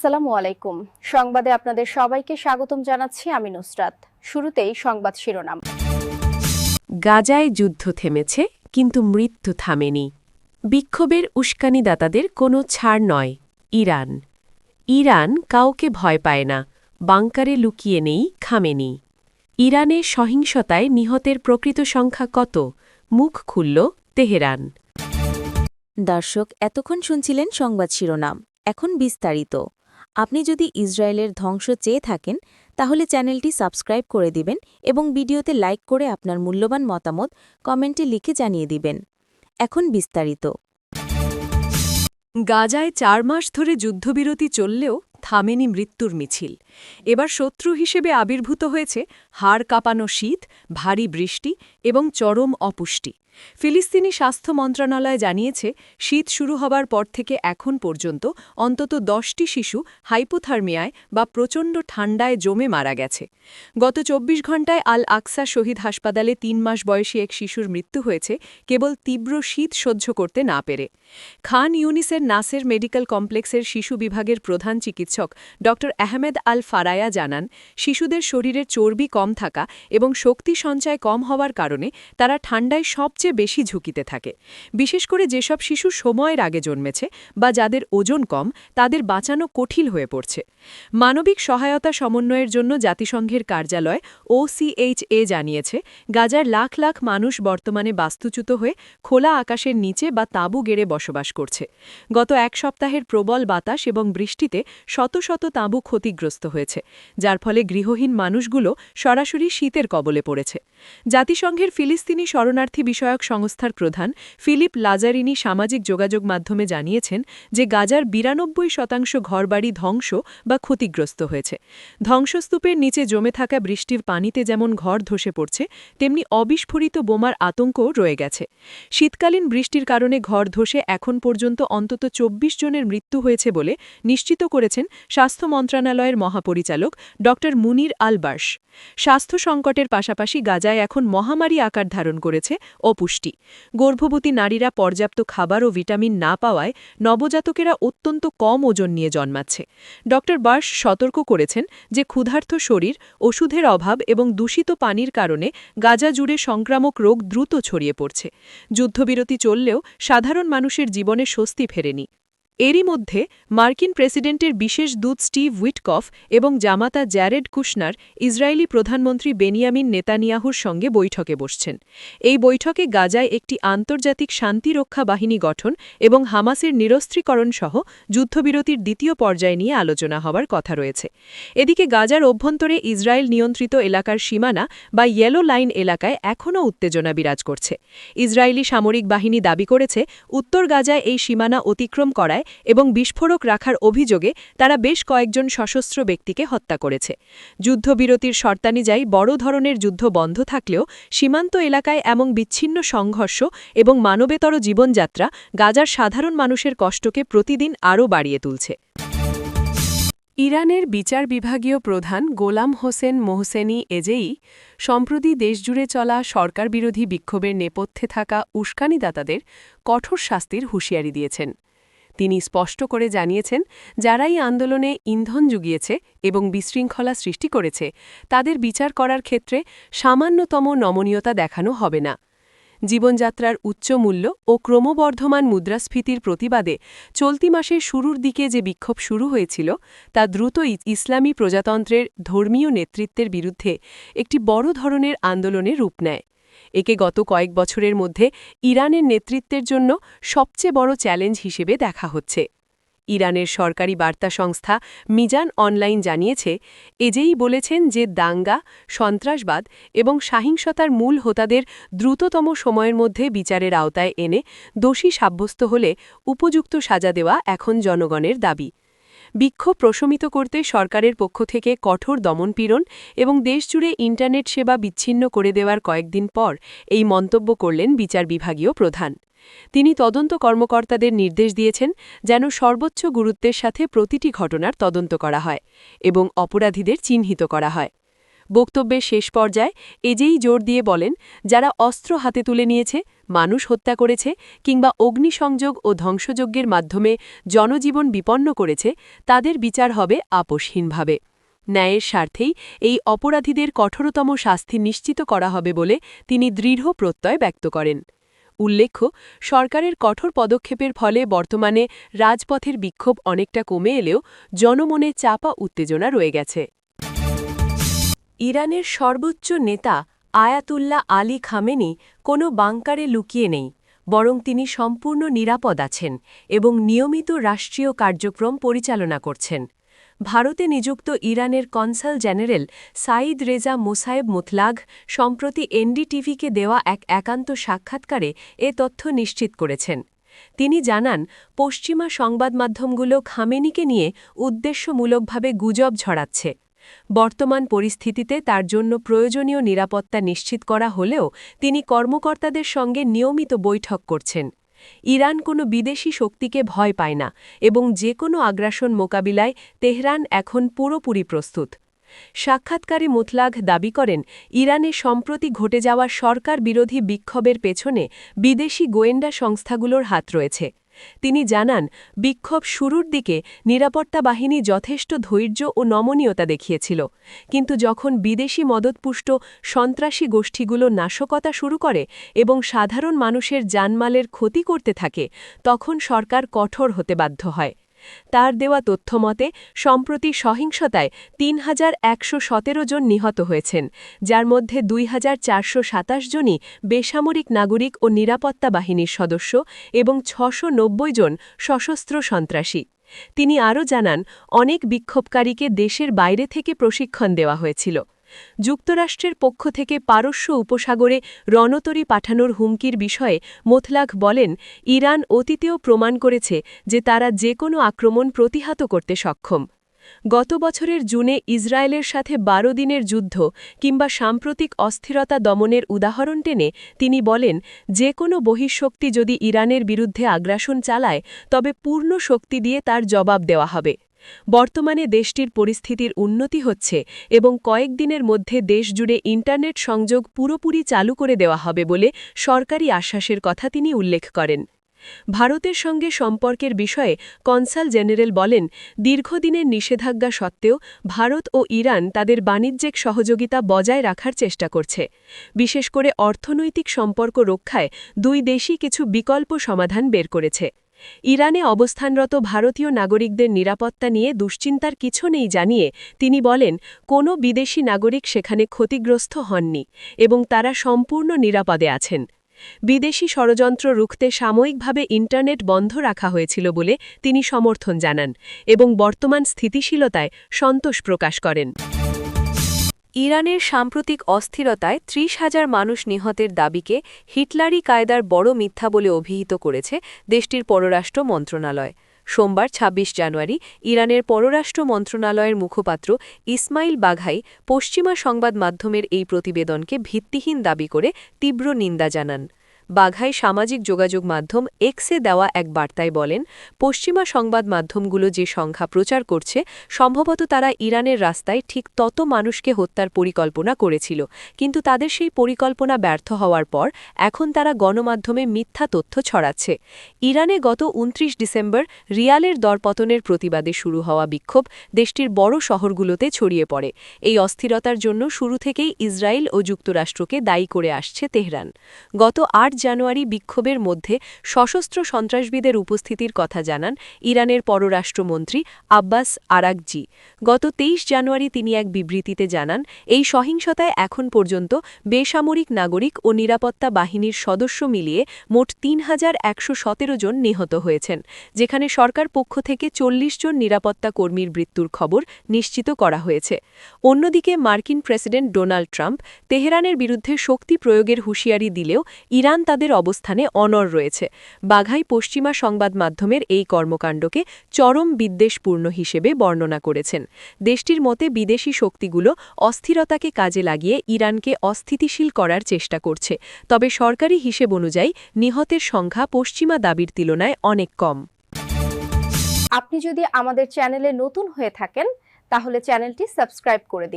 আসসালামু আলাইকুম। সংবাদে আপনাদের সবাইকে স্বাগতম জানাচ্ছি আমি নুসরাত। শুরুতেই সংবাদ শিরোনাম। গাজায় যুদ্ধ থেমেছে কিন্তু মৃত্যু থামেনি। বিক্ষোভের উস্কানিদাতাদের কোনো ছাড় নয় ইরান। ইরান কাউকে ভয় পায় না বাংকারে লুকিয়ে নেই খামেনি। ইরানের সহিংসতায় নিহতের প্রকৃত সংখ্যা কত? মুখ খুলল তেহরান। দর্শক এতক্ষণ শুনছিলেন সংবাদ শিরোনাম। এখন বিস্তারিত। আপনি যদি ইসরায়েলের ধ্বংস চেয়ে থাকেন, তাহলে চ্যানেলটি সাবস্ক্রাইব করে দিবেন এবং ভিডিওতে লাইক করে আপনার মূল্যবান মতামত কমেন্টে লিখে জানিয়ে দিবেন। এখন বিস্তারিত। গাজায় চার মাস ধরে যুদ্ধবিরতি চললেও থামেনি মৃত্যুর মিছিল। এবার শত্রু হিসেবে আবির্ভূত হয়েছে হাড় কাঁপানো শীত, ভারী বৃষ্টি এবং চরম অপুষ্টি। ফিলিস্তিনি স্বাস্থ্য মন্ত্রণালয় জানিয়েছে, শীত শুরু হবার পর থেকে এখন পর্যন্ত অন্তত দশটি শিশু হাইপোথার্মিয়ায় বা প্রচণ্ড ঠান্ডায় জমে মারা গেছে। গত চব্বিশ ঘণ্টায় আল আকসা শহীদ হাসপাতালে তিন মাস বয়সী এক শিশুর মৃত্যু হয়েছে, কেবল তীব্র শীত সহ্য করতে না পেরে। খান ইউনিসের নাসের মেডিকেল কমপ্লেক্সের শিশু বিভাগের প্রধান চিকিৎসক ড আহমেদ আল ফারায়া জানান, শিশুদের শরীরের চর্বি কম থাকা এবং শক্তি সঞ্চয় কম হওয়ার কারণে তারা ঠান্ডায় সবচেয়ে বেশি ঝুঁকিতে থাকে। বিশেষ করে যেসব শিশু সময়ের আগে জন্মেছে বা যাদের ওজন কম, তাদের বাঁচানো কঠিন হয়ে পড়ছে। মানবিক সহায়তা সমন্বয়ের জন্য জাতিসংঘের কার্যালয় ওসিএইচএ জানিয়েছে, গাজার লাখ লাখ মানুষ বর্তমানে বাস্তুচ্যুত হয়ে খোলা আকাশের নিচে বা তাঁবু গেড়ে বসবাস করছে। গত এক সপ্তাহের প্রবল বাতাস এবং বৃষ্টিতে শত শত তাঁবু ক্ষতিগ্রস্ত হয়েছে, যার ফলে গৃহহীন মানুষগুলো সরাসরি শীতের কবলে পড়েছে। জাতিসংঘের ফিলিস্তিনি শরণার্থী বিষয়ক সংস্থার প্রধান ফিলিপ লাজারিনি সামাজিক যোগাযোগ মাধ্যমে জানিয়েছেন যে গাজার বিরানব্বই শতাংশ ঘরবাড়ি ধ্বংস বা ক্ষতিগ্রস্ত হয়েছে। ধ্বংসস্তূপের নিচে জমে থাকা বৃষ্টির পানিতে যেমন ঘর ধসে পড়ছে, তেমনি অবিস্ফোরিত বোমার আতঙ্কও রয়ে গেছে। শীতকালীন বৃষ্টির কারণে ঘর ধসে এখন পর্যন্ত অন্তত ২৪ জনের মৃত্যু হয়েছে বলে নিশ্চিত করেছেন স্বাস্থ্য মন্ত্রণালয়ের মহাপরিচালক ড. মুনির আলবার্স স্বাস্থ্য সংকটের পাশাপাশি গাজায় এখন মহামারী আকার ধারণ করেছে, অপুষ্টি। গর্ভবতী নারীরা পর্যাপ্ত খাবার ও ভিটামিন না পাওয়ায় নবজাতকেরা অত্যন্ত কম ওজন নিয়ে জন্মাচ্ছে। ড. বার্স সতর্ক করেছেন যে ক্ষুধার্থ শরীর, ওষুধের অভাব এবং দূষিত পানির কারণে গাজা জুড়ে সংক্রামক রোগ দ্রুত ছড়িয়ে পড়ছে। যুদ্ধবিরতি চললেও সাধারণ মানুষের জীবনে স্বস্তি ফেরেনি। এরই মধ্যে মার্কিন প্রেসিডেন্টের বিশেষ দূত স্টিভ উইটকফ এবং জামাতা জ্যারেড কুশনার ইসরায়েলি প্রধানমন্ত্রী বেনিয়ামিন নেতানিয়াহুর সঙ্গে বৈঠকে বসছেন। এই বৈঠকে গাজায় একটি আন্তর্জাতিক শান্তিরক্ষা বাহিনী গঠন এবং হামাসের নিরস্ত্রীকরণ সহ যুদ্ধবিরতির দ্বিতীয় পর্যায় নিয়ে আলোচনা হওয়ার কথা রয়েছে। এদিকে গাজার অভ্যন্তরে ইসরায়েল নিয়ন্ত্রিত এলাকার সীমানা বা ইয়েলো লাইন এলাকায় এখনও উত্তেজনা বিরাজ করছে। ইসরায়েলি সামরিক বাহিনী দাবি করেছে, উত্তর গাজায় এই সীমানা অতিক্রম করায় এবং বিস্ফোরক রাখার অভিযোগে তারা বেশ কয়েকজন সশস্ত্র ব্যক্তিকে হত্যা করেছে। যুদ্ধবিরতির শর্তানুযায়ী বড় ধরনের যুদ্ধ বন্ধ থাকলেও সীমান্ত এলাকায় এমন বিচ্ছিন্ন সংঘর্ষ এবং মানবেতর জীবনযাত্রা গাজার সাধারণ মানুষের কষ্টকে প্রতিদিন আরও বাড়িয়ে তুলছে। ইরানের বিচার বিভাগীয় প্রধান গোলাম হোসেন মোহসেনি এজেই সম্প্রতি দেশজুড়ে চলা সরকারবিরোধী বিক্ষোভের নেপথ্যে থাকা উস্কানিদাতাদের কঠোর শাস্তির হুঁশিয়ারি দিয়েছেন। তিনি স্পষ্ট করে জানিয়েছেন, যারাই আন্দোলনে ইন্ধন জুগিয়েছে এবং বিশৃঙ্খলা সৃষ্টি করেছে, তাদের বিচার করার ক্ষেত্রে সামান্যতম নমনীয়তা দেখানো হবে না। জীবনযাত্রার উচ্চ মূল্য ও ক্রমবর্ধমান মুদ্রাস্ফীতির প্রতিবাদে চলতি মাসের শুরুর দিকে যে বিক্ষোভ শুরু হয়েছিল, তা দ্রুত ইসলামী প্রজাতন্ত্রের ধর্মীয় নেতৃত্বের বিরুদ্ধে একটি বড় ধরনের আন্দোলনে রূপ নেয়। একে গত কয়েক বছরের মধ্যে ইরানের নেতৃত্বের জন্য সবচেয়ে বড় চ্যালেঞ্জ হিসেবে দেখা হচ্ছে। ইরানের সরকারি বার্তা সংস্থা মিজান অনলাইন জানিয়েছে, এজেই বলেছেন যে দাঙ্গা, সন্ত্রাসবাদ এবং সহিংসতার মূল হোতাদের দ্রুততম সময়ের মধ্যে বিচারের আওতায় এনে দোষী সাব্যস্ত হলে উপযুক্ত সাজা দেওয়া এখন জনগণের দাবি। বিক্ষোভ প্রশমিত করতে সরকারের পক্ষ থেকে কঠোর দমনপীড়ন এবং দেশজুড়ে ইন্টারনেট সেবা বিচ্ছিন্ন করে দেওয়ার কয়েকদিন পর এই মন্তব্য করলেন বিচার বিভাগীয় প্রধান। তিনি তদন্ত কর্মকর্তাদের নির্দেশ দিয়েছেন যেন সর্বোচ্চ গুরুত্বের সাথে প্রতিটি ঘটনার তদন্ত করা হয় এবং অপরাধীদের চিহ্নিত করা হয়। বক্তব্যের শেষ পর্যায়ে এজেই জোর দিয়ে বলেন, যারা অস্ত্র হাতে তুলে নিয়েছে, মানুষ হত্যা করেছে কিংবা অগ্নিসংযোগ ও ধ্বংসযজ্ঞের মাধ্যমে জনজীবন বিপন্ন করেছে, তাদের বিচার হবে আপোষহীনভাবে। ন্যায়ের স্বার্থেই এই অপরাধীদের কঠোরতম শাস্তি নিশ্চিত করা হবে বলে তিনি দৃঢ় প্রত্যয় ব্যক্ত করেন। উল্লেখ্য, সরকারের কঠোর পদক্ষেপের ফলে বর্তমানে রাজপথের বিক্ষোভ অনেকটা কমে এলেও জনমনে চাপা উত্তেজনা রয়ে গেছে। ইরানের সর্বোচ্চ নেতা আয়াতুল্লাহ আলী খামেনি কোনো বাংকারে লুকিয়ে নেই, বরং তিনি সম্পূর্ণ নিরাপদ আছেন এবং নিয়মিত রাষ্ট্রীয় কার্যক্রম পরিচালনা করছেন। ভারতে নিযুক্ত ইরানের consul general Saeed Reza Mosayeb Motlagh সম্প্রতি এনডিটিভিকে দেওয়া এক একান্ত সাক্ষাৎকারে এ তথ্য নিশ্চিত করেছেন। তিনি জানান, পশ্চিমা সংবাদমাধ্যমগুলো খামেনিকে নিয়ে উদ্দেশ্যমূলকভাবে গুজব ছড়াচ্ছে। বর্তমান পরিস্থিতিতে তার জন্য প্রয়োজনীয় নিরাপত্তা নিশ্চিত করা হলেও তিনি কর্মকর্তাদের সঙ্গে নিয়মিত বৈঠক করছেন। ইরান কোনো বিদেশি শক্তিকে ভয় পায় না এবং যে কোনো আগ্রাসন মোকাবিলায় তেহরান এখন পুরোপুরি প্রস্তুত। সাক্ষাৎকারে মুতলাগ দাবি করেন, ইরানে সম্প্রতি ঘটে যাওয়া সরকার বিরোধী বিক্ষোভের পেছনে বিদেশি গোয়েন্দা সংস্থাগুলোর হাত রয়েছে। তিনি জানান, বিক্ষোভ শুরুর দিকে নিরাপত্তা বাহিনী যথেষ্ট ধৈর্য ও নমনীয়তা দেখিয়েছিল, কিন্তু যখন বিদেশি মদতপুষ্ট সন্ত্রাসী গোষ্ঠীগুলো নাশকতা শুরু করে এবং সাধারণ মানুষের জানমালের ক্ষতি করতে থাকে, তখন সরকার কঠোর হতে বাধ্য হয়। তার দেওয়া তথ্যমতে সম্প্রতি সহিংসতায় তিন হাজার একশো সতেরো জন নিহত হয়েছেন, যার মধ্যে দুই হাজার চারশো সাতাশ জনই বেসামরিক নাগরিক ও নিরাপত্তা বাহিনীর সদস্য এবং ছশো জন সশস্ত্র সন্ত্রাসী। তিনি আরও জানান, অনেক বিক্ষোভকারীকে দেশের বাইরে থেকে প্রশিক্ষণ দেওয়া হয়েছিল। যুক্তরাষ্ট্রের পক্ষ থেকে পারস্য উপসাগরে রণতরী পাঠানোর হুমকির বিষয়ে মোথলাক বলেন, ইরান অতীতেও প্রমাণ করেছে যে তারা যে কোনো আক্রমণ প্রতিহত করতে সক্ষম। গত বছরের জুনে ইসরায়েলের সাথে বারো দিনের যুদ্ধ কিংবা সাম্প্রতিক অস্থিরতা দমনের উদাহরণ টেনে তিনি বলেন, যে কোনো বহিঃশক্তি যদি ইরানের বিরুদ্ধে আগ্রাসন চালায়, তবে পূর্ণ শক্তি দিয়ে তার জবাব দেওয়া হবে। বর্তমানে দেশটির পরিস্থিতির উন্নতি হচ্ছে এবং কয়েকদিনের মধ্যে দেশজুড়ে ইন্টারনেট সংযোগ পুরোপুরি চালু করে দেওয়া হবে বলে সরকারি আশ্বাসের কথা তিনি উল্লেখ করেন। ভারতের সঙ্গে সম্পর্কের বিষয়ে কনসাল জেনারেল বলেন, দীর্ঘদিনের নিষেধাজ্ঞা সত্ত্বেও ভারত ও ইরান তাদের বাণিজ্যিক সহযোগিতা বজায় রাখার চেষ্টা করছে। বিশেষ করে অর্থনৈতিক সম্পর্ক রক্ষায় দুই দেশই কিছু বিকল্প সমাধান বের করেছে। ইরানে অবস্থানরত ভারতীয় নাগরিকদের নিরাপত্তা নিয়ে দুশ্চিন্তার কিছু নেই জানিয়ে তিনি বলেন, কোনো বিদেশি নাগরিক সেখানে ক্ষতিগ্রস্ত হননি এবং তারা সম্পূর্ণ নিরাপদে আছেন। বিদেশি ষড়যন্ত্র রুখতে সাময়িকভাবে ইন্টারনেট বন্ধ রাখা হয়েছিল বলে তিনি সমর্থন জানান এবং বর্তমান স্থিতিশীলতায় সন্তোষ প্রকাশ করেন। ইরানের সাম্প্রতিক অস্থিরতায় ত্রিশ হাজার মানুষ নিহতের দাবিকে হিটলারি কায়দার বড় মিথ্যা বলে অভিহিত করেছে দেশটির পররাষ্ট্র মন্ত্রণালয়। সোমবার ২৬ জানুয়ারি ইরানের পররাষ্ট্র মন্ত্রণালয়ের মুখপাত্র ইসমাইল বাঘাই পশ্চিমা সংবাদ মাধ্যমের এই প্রতিবেদনকে ভিত্তিহীন দাবি করে তীব্র নিন্দা জানান। বাঘাই সামাজিক যোগাযোগ মাধ্যম এক্সে দেওয়া এক বার্তায় বলেন, পশ্চিমা সংবাদ মাধ্যমগুলো যে সংখ্যা প্রচার করছে, সম্ভবত তারা ইরানের রাস্তায় ঠিক তত মানুষকে হত্যার পরিকল্পনা করেছিল। কিন্তু তাদের সেই পরিকল্পনা ব্যর্থ হওয়ার পর এখন তারা গণমাধ্যমে মিথ্যা তথ্য ছড়াচ্ছে। ইরানে গত ২৯ ডিসেম্বর রিয়ালের দরপতনের প্রতিবাদে শুরু হওয়া বিক্ষোভ দেশটির বড় শহরগুলোতে ছড়িয়ে পড়ে। এই অস্থিরতার জন্য শুরু থেকেই ইসরায়েল ও যুক্তরাষ্ট্রকে দায়ী করে আসছে তেহরান। গত আট জানুয়ারি বিক্ষোভের মধ্যে সশস্ত্র সন্ত্রাসবিদের উপস্থিতির কথা জানান ইরানের পররাষ্ট্রমন্ত্রী আব্বাস আরাকজি। গত তেইশ জানুয়ারি তিনি এক বিবৃতিতে জানান, এই সহিংসতায় এখন পর্যন্ত বেসামরিক নাগরিক ও নিরাপত্তা বাহিনীর সদস্য মিলিয়ে মোট তিন হাজার একশো সতেরো জন নিহত হয়েছেন, যেখানে সরকার পক্ষ থেকে চল্লিশ জন নিরাপত্তা কর্মীর মৃত্যুর খবর নিশ্চিত করা হয়েছে। অন্যদিকে মার্কিন প্রেসিডেন্ট ডোনাল্ড ট্রাম্প তেহরানের বিরুদ্ধে শক্তি প্রয়োগের হুঁশিয়ারি দিলেও ইরান তাদের অবস্থানে অনর রয়েছে। বাঘাই পশ্চিমা সংবাদ মাধ্যমের এই কর্মকাণ্ডকে চরম বিদ্বেষপূর্ণ হিসেবে বর্ণনা করেছেন। দেশটির মতে বিদেশি শক্তিগুলো অস্থিরতাকে কাজে লাগিয়ে ইরানকে অস্থিতিশীল করার চেষ্টা করছে। তবে সরকারি হিসেব অনুযায়ী নিহতের সংখ্যা পশ্চিমা দাবির তুলনায় অনেক কম। আপনি যদি আমাদের চ্যানেলে নতুন হয়ে থাকেন, তাহলে চ্যানেলটি সাবস্ক্রাইব করে দিন।